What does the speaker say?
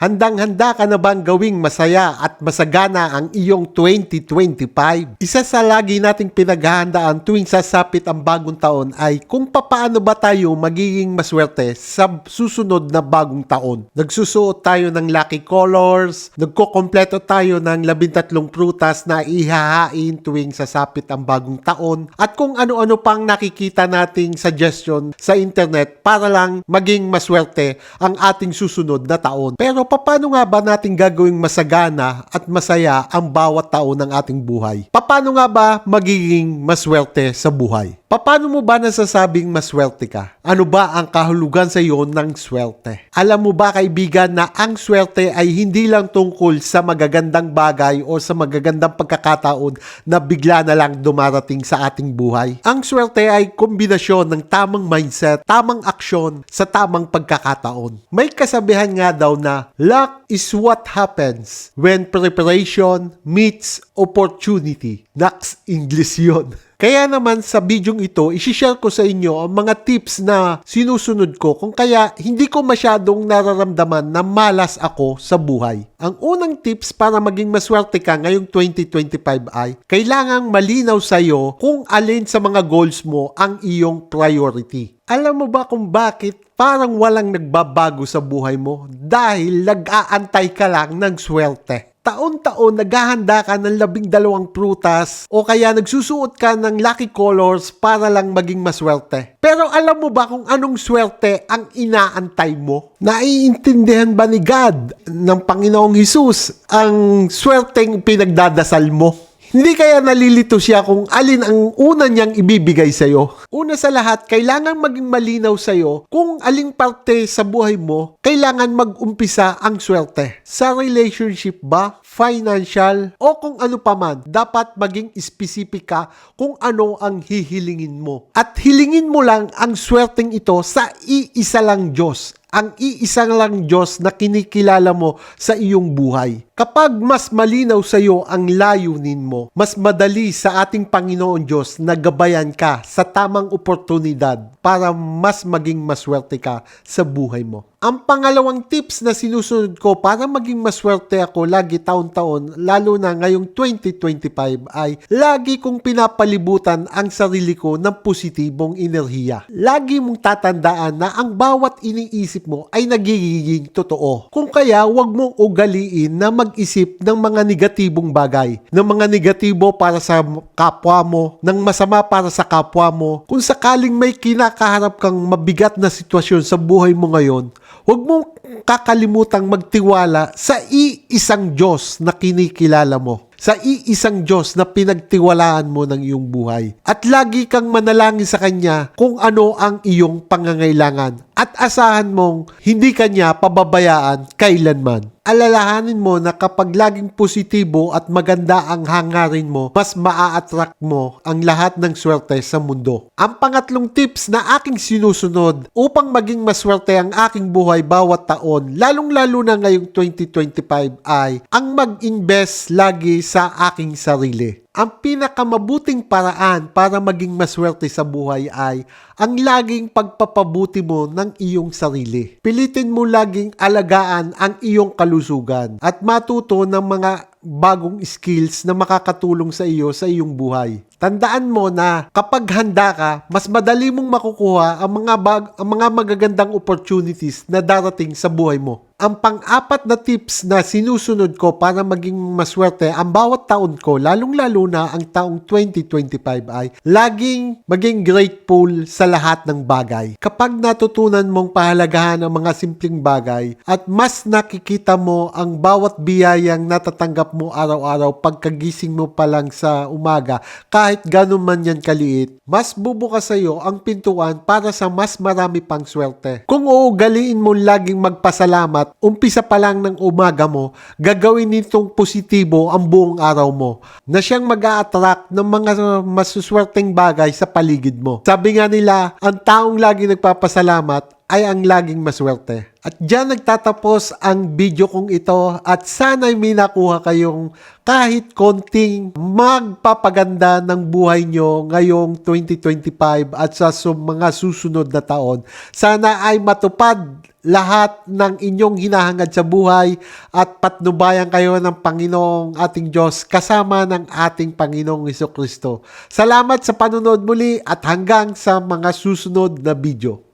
Handang-handa ka na bang gawing masaya at masagana ang iyong 2025? Isa sa lagi nating pinaghahandaan tuwing sasapit ang bagong taon ay kung papaano ba tayo magiging maswerte sa susunod na bagong taon. Nagsusuot tayo ng lucky colors, nagkokompleto tayo ng labintatlong prutas na ihahain tuwing sasapit ang bagong taon, at kung ano-ano pang nakikita nating suggestion sa internet para lang maging maswerte ang ating susunod na taon. Pero paano nga ba natin gagawing masagana at masaya ang bawat taon ng ating buhay? Paano nga ba magiging maswerte sa buhay? Paano mo ba nasasabing maswerte ka? Ano ba ang kahulugan sa iyo ng swerte? Alam mo ba kaibigan na ang swerte ay hindi lang tungkol sa magagandang bagay o sa magagandang pagkakataon na bigla na lang dumarating sa ating buhay? Ang swerte ay kombinasyon ng tamang mindset, tamang aksyon sa tamang pagkakataon. May kasabihan nga daw na luck is what happens when preparation meets opportunity. Naks English yun. Kaya naman sa bidyong ito, isishare ko sa inyo ang mga tips na sinusunod ko kung kaya hindi ko masyadong nararamdaman na malas ako sa buhay. Ang unang tips para maging maswerte ka ngayong 2025 ay kailangang malinaw sa iyo kung alin sa mga goals mo ang iyong priority. Alam mo ba kung bakit parang walang nagbabago sa buhay mo? Dahil nag-aantay ka lang ng swerte taon-taon naghahanda ka ng labing dalawang prutas o kaya nagsusuot ka ng lucky colors para lang maging maswerte. Pero alam mo ba kung anong swerte ang inaantay mo? Naiintindihan ba ni God ng Panginoong Hesus ang swerteng pinagdadasal mo? Hindi kaya nalilito siya kung alin ang una niyang ibibigay sa'yo. Una sa lahat, kailangan maging malinaw sa'yo kung aling parte sa buhay mo kailangan mag-umpisa ang swerte. Sa relationship ba, financial, o kung ano paman, dapat maging specific ka kung ano ang hihilingin mo. At hilingin mo lang ang swerteng ito sa iisa lang Diyos ang iisang lang Diyos na kinikilala mo sa iyong buhay. Kapag mas malinaw sa iyo ang layunin mo, mas madali sa ating Panginoon Diyos na gabayan ka sa tamang oportunidad para mas maging maswerte ka sa buhay mo. Ang pangalawang tips na sinusunod ko para maging maswerte ako lagi taon-taon, lalo na ngayong 2025 ay lagi kong pinapalibutan ang sarili ko ng positibong enerhiya. Lagi mong tatandaan na ang bawat iniisip mo ay nagiging totoo. Kung kaya, huwag mong ugaliin na mag-isip ng mga negatibong bagay, ng mga negatibo para sa kapwa mo, ng masama para sa kapwa mo. Kung sakaling may kinakaharap kang mabigat na sitwasyon sa buhay mo ngayon, Huwag mong kakalimutang magtiwala sa iisang Diyos na kinikilala mo. Sa iisang Diyos na pinagtiwalaan mo ng iyong buhay. At lagi kang manalangin sa Kanya kung ano ang iyong pangangailangan. At asahan mong hindi Kanya pababayaan kailanman alalahanin mo na kapag laging positibo at maganda ang hangarin mo, mas maa-attract mo ang lahat ng swerte sa mundo. Ang pangatlong tips na aking sinusunod upang maging maswerte ang aking buhay bawat taon, lalong-lalo na ngayong 2025 ay ang mag-invest lagi sa aking sarili. Ang pinakamabuting paraan para maging maswerte sa buhay ay ang laging pagpapabuti mo ng iyong sarili. Pilitin mo laging alagaan ang iyong kalusugan at matuto ng mga bagong skills na makakatulong sa iyo sa iyong buhay. Tandaan mo na kapag handa ka, mas madali mong makukuha ang mga bag, ang mga magagandang opportunities na darating sa buhay mo. Ang pang-apat na tips na sinusunod ko para maging maswerte ang bawat taon ko, lalong-lalo na ang taong 2025 ay laging maging grateful sa lahat ng bagay. Kapag natutunan mong pahalagahan ang mga simpleng bagay at mas nakikita mo ang bawat biyayang natatanggap mo araw-araw pagkagising mo pa lang sa umaga, kahit ganun man yan kaliit, mas bubukas sa iyo ang pintuan para sa mas marami pang swerte. Kung uugaliin mo laging magpasalamat, umpisa pa lang ng umaga mo, gagawin nitong positibo ang buong araw mo na siyang mag attract ng mga masuswerteng bagay sa paligid mo. Sabi nga nila, ang taong lagi nagpapasalamat ay ang laging maswerte. At dyan nagtatapos ang video kong ito at sana'y may nakuha kayong kahit konting magpapaganda ng buhay nyo ngayong 2025 at sa mga susunod na taon. Sana ay matupad lahat ng inyong hinahangad sa buhay at patnubayan kayo ng Panginoong ating Diyos kasama ng ating Panginoong Kristo. Salamat sa panunod muli at hanggang sa mga susunod na video.